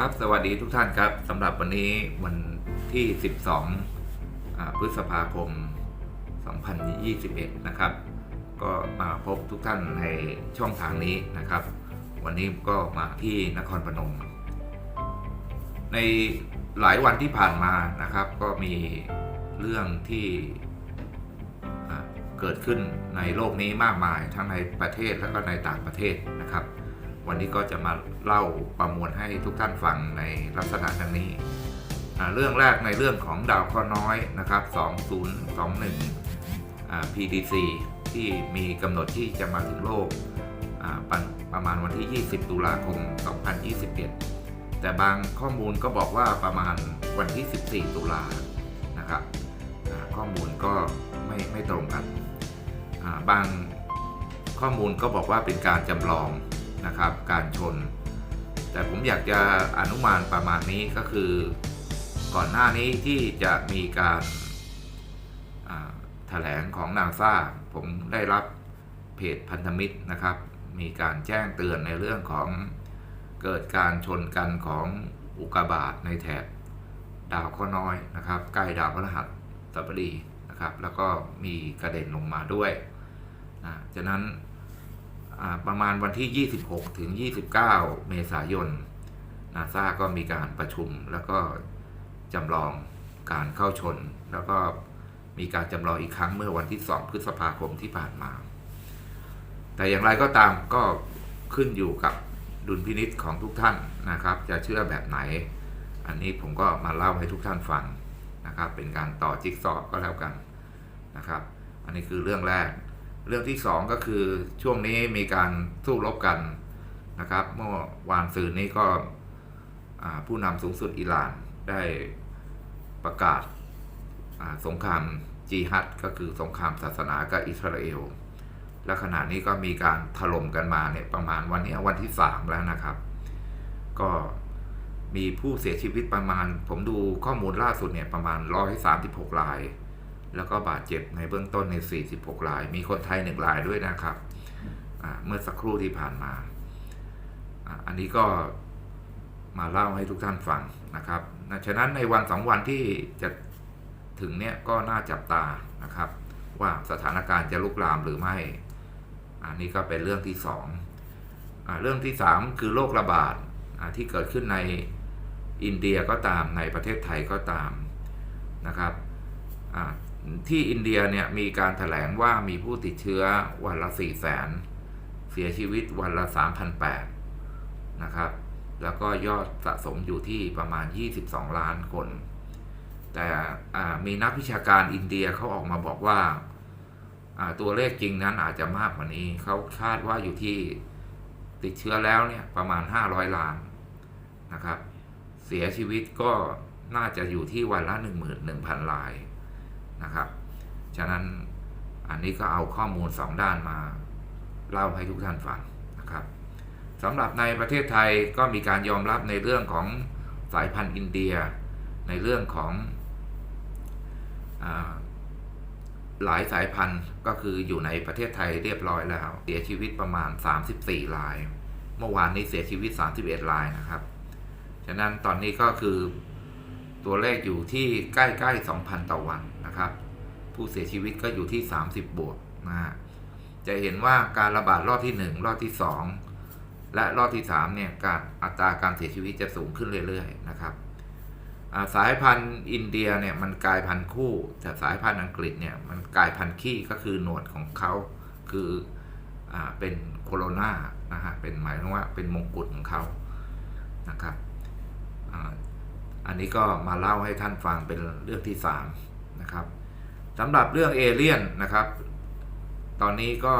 ครับ สวัสดีทุกท่านครับสำหรับวันนี้วันที่ 12อ่าพฤษภาคม 2021 นะครับ ก็มาพบทุกท่านในช่องทางนี้นะครับ วันนี้ก็มาที่นครพนม ในหลายวันที่ผ่านมานะครับ ก็มีเรื่องที่เกิดขึ้นในโลกนี้มากมายทั้งในประเทศและก็ในต่างประเทศนะครับ วันนี้ก็จะมาเล่าประมวลให้ทุกท่านฟังในลักษณะดังนี้ เรื่องแรกในเรื่องของดาวเคราะห์น้อยนะครับ 2021อ่า PDC ที่มีกำหนดที่จะมาถึงโลกประประมาณวันที่ 20 ตุลาคม 2021 แต่บางข้อมูลก็บอกว่าประมาณวันที่ 14 ตุลานะครับข้อมูลก็ไม่ไม่ตรงกันบางข้อมูลก็บอกว่าเป็นการจำลอง นะครับ การชน แต่ผมอยากจะอนุมานประมาณนี้ก็คือ ก่อนหน้านี้ที่จะมีการาแถลงของนางซ่าผมได้รับเพจพันธมิตรนะครับ มีการแจ้งเตือนในเรื่องของเกิดการชนกันของอุกกาบาตในแถบดาวเคราะห์น้อยนะครับ ใกล้ดาวพฤหัสบดีนะครับ แล้วก็มีกระเด็นลงมาด้วยนะฉะนั้น ประมาณวันที่ 26 ถึง 29 เมษายนนาซาก็มีการประชุมแล้วก็จำลองการเข้าชน แล้วก็มีการจำลองอีกครั้งเมื่อวันที่ 2 พฤษภาคมที่ผ่านมา แต่อย่างไรก็ตามก็ขึ้นอยู่กับดุลพินิษของทุกท่านนะครับ จะเชื่อแบบไหน อันนี้ผมก็มาเล่าให้ทุกท่านฟังนะครับ เป็นการต่อจิ๊กซอว์ก็แล้วกันนะครับ อันนี้คือเรื่องแรก เรื่องที่สองก็คือช่วงนี้มีการสู้รบกันนะครับ เมื่อวานซืนนี้ก็ผู้นำสูงสุดอิหร่านได้ประกาศาสงครามจีฮัดก็คือสงครามศาสนากับอิสราเอล และขณะนี้ก็มีการถล่มกันมาเนี่ยประมาณวันนี้วันที่สามแล้วนะครับ ก็มีผู้เสียชีวิตประมาณ ผมดูข้อมูลล่าสุดเนี่ยประมาณ 136ราย แล้วก็บาดเจ็บในเบื้องต้นใน 46ราย มีคนไทยหนึ่งรายด้วยนะครับเมื่อสักครู่ที่ผ่านมาอ,อันนี้ก็มาเล่าให้ทุกท่านฟังนะครับฉะนั้นในวันสองวันที่จะถึงเนี่ยก็น่าจับตานะครับ ว่าสถานการณ์จะลุกลามหรือไม่ อันนี้ก็เป็นเรื่องที่สองอเรื่องที่สามคือโรคระบาดที่เกิดขึ้นในอินเดียก็ตามในประเทศไทยก็ตามนะครับ ที่อินเดียเนี่ยมีการถแถลงว่ามีผู้ติดเชื้อวันละ4 0 0 0 0 0เสียชีวิตวันละ 3,800 นะครับ แล้วก็ยอดสะสมอยู่ที่ประมาณ 22 ล้านคน แต่อ่ามีนักวิชาการอินเดียเขาออกมาบอกว่าอ่าตัวเลขจริงนั้นอาจจะมากกว่านี้ เขาคาดว่าอยู่ที่ติดเชื้อแล้วเนี่ยประมาณ 500 ล้านนะครับ เสียชีวิตก็น่าจะอยู่ที่วันละ 11,000 ราย นะครับ ฉะนั้นอันนี้ก็เอาข้อมูลสองด้านมาเล่าให้ทุกท่านฟังนะครับสำหรับในประเทศไทยก็มีการยอมรับในเรื่องของสายพันธุ์อินเดีย ในเรื่องของอหลายสายพันธุ์ก็คืออยู่ในประเทศไทยเรียบร้อยแล้ว เสียชีวิตประมาณ 34ราย เมื่อวานนี้เสียชีวิต 31รายนะครับ ฉะนั้นตอนนี้ก็คือตัวเลขอยู่ที่ใกล้ๆ2,000 ต่อวัน นะครับ ผู้เสียชีวิตก็อยู่ที่ 30 บวกนะฮะจะเห็นว่าการระบาดรอบที่ 1 รอบที่ 2 และรอบที่3เนี่ยการอัตราการเสียชีวิตจะสูงขึ้นเรื่อยๆนะครับสายพันธุ์อินเดียเนี่ยมันกลายพันธุ์คู่แต่สายพันธุ์อังกฤษเนี่ยมันกลายพันธุ์ขี้ก็คือหนวดของเขาคืออเป็นโคโรนานะฮะเป็นหมายถึงว่าเป็นมงกุฎของเขานะครับออันนี้ก็มาเล่าให้ท่านฟังเป็นเรื่องที่3 นะครับสำหรับเรื่องเอเลี่ยนนะครับ ตอนนี้ก็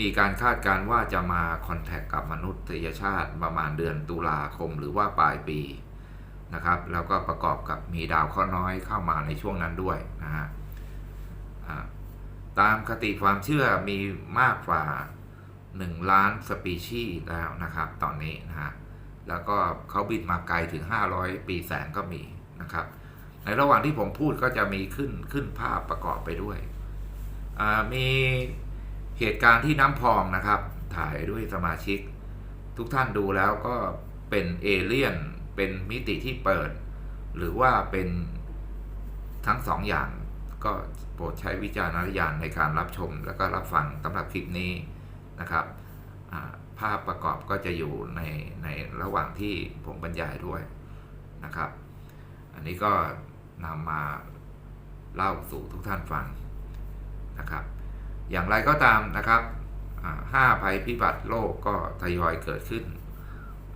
มีการคาดการณ์ว่าจะมาคอนแทคกับมนุษยชาติประมาณเดือนตุลาคมหรือว่าปลายปีนะครับ แล้วก็ประกอบกับมีดาวเคราะห์น้อยเข้ามาในช่วงนั้นด้วยนะฮะตามคติความเชื่อมีมากกว่า 1 ล้านสปีชีส์แล้วนะครับ ตอนนี้นะฮะแล้วก็เขาบินมาไกลถึง 500 ปีแสงก็มีนะครับ ในระหว่างที่ผมพูดก็จะมีขึ้นขึ้นภาพประกอบไปด้วย มีเหตุการณ์ที่น้ำพองนะครับ ถ่ายด้วยสมาชิก ทุกท่านดูแล้วก็เป็นเอเลี่ยน เป็นมิติที่เปิด หรือว่าเป็นทั้งสองอย่างก็โปรดใช้วิจารณญาณในการรับชมแล้วก็รับฟังสำหรับคลิปนี้นะครับ ภาพประกอบก็จะอยู่ในในระหว่างที่ผมบรรยายด้วยนะครับ อันนี้ก็ นำมาเล่าสู่ทุกท่านฟังนะครับ อย่างไรก็ตามนะครับห้าภัยพิบัติโลกก็ทยอยเกิดขึ้น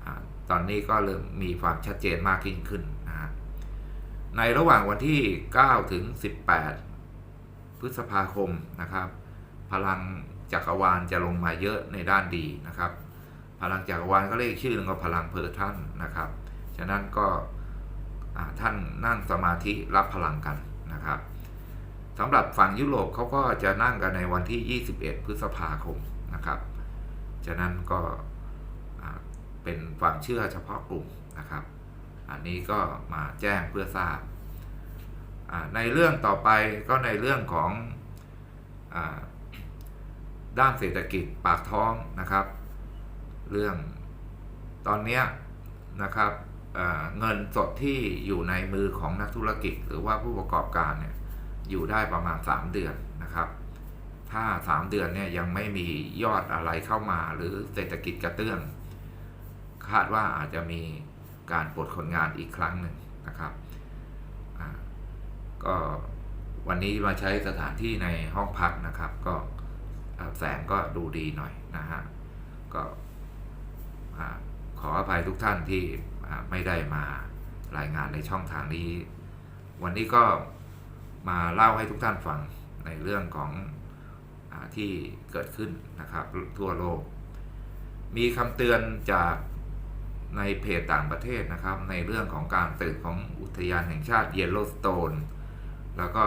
อตอนนี้ก็เริ่มมีความชัดเจนมากยิ่งขึ้นนะฮะในระหว่างวันที่ 9 ถึง 18 พฤษภาคมนะครับ พลังจักรวาลจะลงมาเยอะในด้านดีนะครับ พลังจักรวาลก็เรียกชื่อหนึงว่าพลังเพอร์ทันนะครับ ฉะนั้นก็ ท่านนั่งสมาธิรับพลังกันนะครับสำหรับฝั่งยุโรปเขาก็จะนั่งกันในวันที่ 21 พฤษภาคมนะครับฉะนั้นก็เป็นความเชื่อเฉพาะกลุ่มนะครับ อันนี้ก็มาแจ้งเพื่อทราบ ในเรื่องต่อไปก็ในเรื่องของอด้านเศรษฐกิจปากท้องนะครับ เรื่องตอนนี้นะครับ เงินสดที่อยู่ในมือของนักธุรกิจ หรือว่าผู้ประกอบการเนี่ยอยู่ได้ประมาณ 3 เดือนนะครับ ถ้า 3 เดือนเนี่ยยังไม่มียอดอะไรเข้ามาหรือเศรษฐกิจกระเตื้อง คาดว่าอาจจะมีการปลดคนงานอีกครั้งหนึ่งนะครับก็วันนี้มาใช้สถานที่ในห้องพักนะครับ ก็แสงก็ดูดีหน่อยนะฮะก็อ่า ขออภัยทุกท่านที่ไม่ได้มารายงานในช่องทางนี้ วันนี้ก็มาเล่าให้ทุกท่านฟังในเรื่องของอที่เกิดขึ้นนะครับทั่วโลก มีคำเตือนจากในเพจต่างประเทศนะครับ ในเรื่องของการตื่นของอุทยานแห่งชาติเยลโลสโตนแล้วก็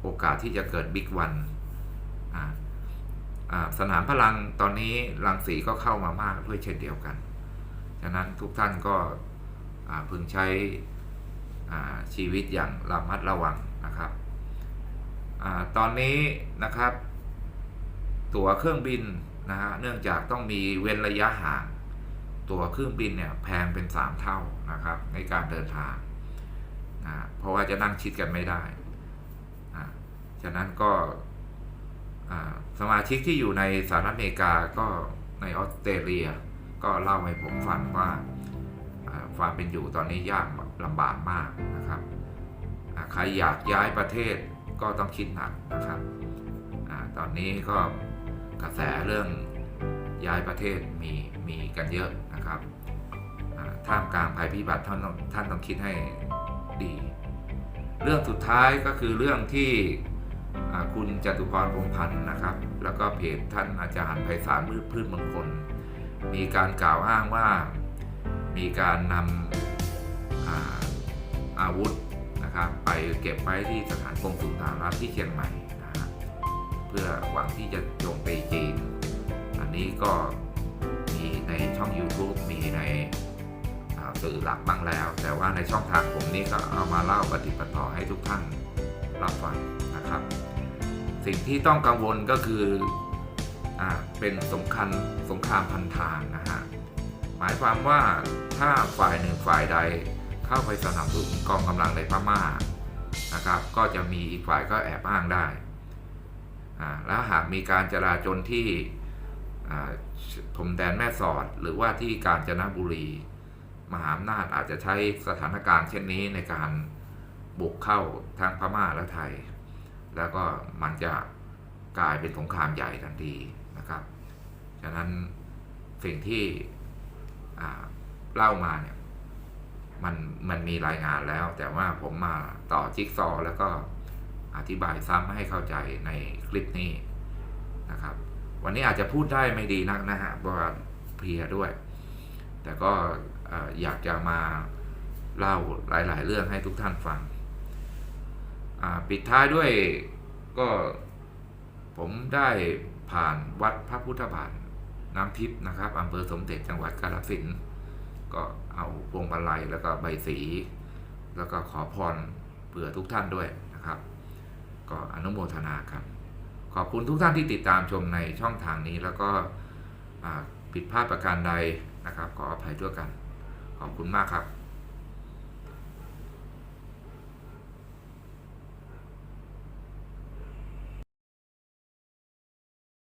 โอกาสที่จะเกิดบิ๊กวันอ่าสนามพลังตอนนี้รังสีก็เข้ามามากด้วยเช่นเดียวกัน ฉะนั้นทุกท่านก็พึงใช้ชีวิตอย่างระมัดระวังนะครับอตอนนี้นะครับ ตั๋วเครื่องบินนะฮะเนื่องจากต้องมีเว้นระยะห่าง ตั๋วเครื่องบินเนี่ยแพงเป็น 3 เท่านะครับในการเดินทางนะเพราะว่าจะนั่งชิดกันไม่ได้อ่าฉะนั้นก็สมาชิกที่อยู่ในสหรัฐอเมริกาก็ในออสเตรเลีย ก็เล่าให้ผมฟังว่าอ่าความเป็นอยู่ตอนนี้ยากลำบากมากนะครับใครอยากย้ายประเทศก็ต้องคิดหนักนะครับอตอนนี้ก็กระแสเรื่องย้ายประเทศมีมีกันเยอะนะครับท่ามกลางภัยพิบัติท่านต้องท่านต้องคิดให้ดี เรื่องสุดท้ายก็คือเรื่องที่คุณจตุพรพรหมพันธ์นะครับ แล้วก็เพจท่านอาจารย์ไพศาลมืดพืชมงคล มีการกล่าวอ้างว่ามีการนำอาอาวุธนะครับไปเก็บไว้ที่สถานกงสุลสหรัฐที่เชียงใหม่นะฮะเพื่อหวังที่จะโจมตีจีน อันนี้ก็มีในช่อง YouTube มีในสื่อหลักบ้างแล้ว แต่ว่าในช่องทางผมนี่ก็เอามาเล่าปฏิปต่อให้ทุกท่านรับฟังนะครับ สิ่งที่ต้องกังวลก็คือ เป็นสงครามสงครามพันทางนะฮะหมายความว่าถ้าฝ่ายหนึ่งฝ่ายใดเข้าไปสนับสนุนกองกำลังในพม่านะครับ ก็จะมีอีกฝ่ายก็แอบอ้างได้แล้วหากมีการจราจนที่พรมแดนแม่สอดหรือว่าที่กาญจนบุรี มหาอำนาจอาจจะใช้สถานการณ์เช่นนี้ในการบุกเข้าทางพม่าและไทย แล้วก็มันจะกลายเป็นสงครามใหญ่ทันที นะครับ ฉะนั้นสิ่งที่เล่ามาเนี่ยมันมันมีรายงานแล้ว แต่ว่าผมมาต่อจิ๊กซอว์แล้วก็อธิบายซ้ำให้เข้าใจในคลิปนี้นะครับ วันนี้อาจจะพูดได้ไม่ดีนักนะฮะเพราะว่าเพลียด้วย แต่ก็เอ่อยากจะมาเล่าหลาย ๆ เรื่องให้ทุกท่านฟัง ปิดท้ายด้วยก็ผมได้ ผ่านวัดพระพุทธบาทน้ำทิพย์นะครับอำเภอสมเด็จจังหวัดกาฬสินธุ์ก็เอาพวงมาลัยแล้วก็ใบสี แล้วก็ขอพรเผื่อทุกท่านด้วยนะครับ ก็อนุโมทนาครับ ขอบคุณทุกท่านที่ติดตามชมในช่องทางนี้แล้วก็อ่าผิดพลาดประการใดนะครับ ขออภัยด้วยกัน ขอบคุณมากครับ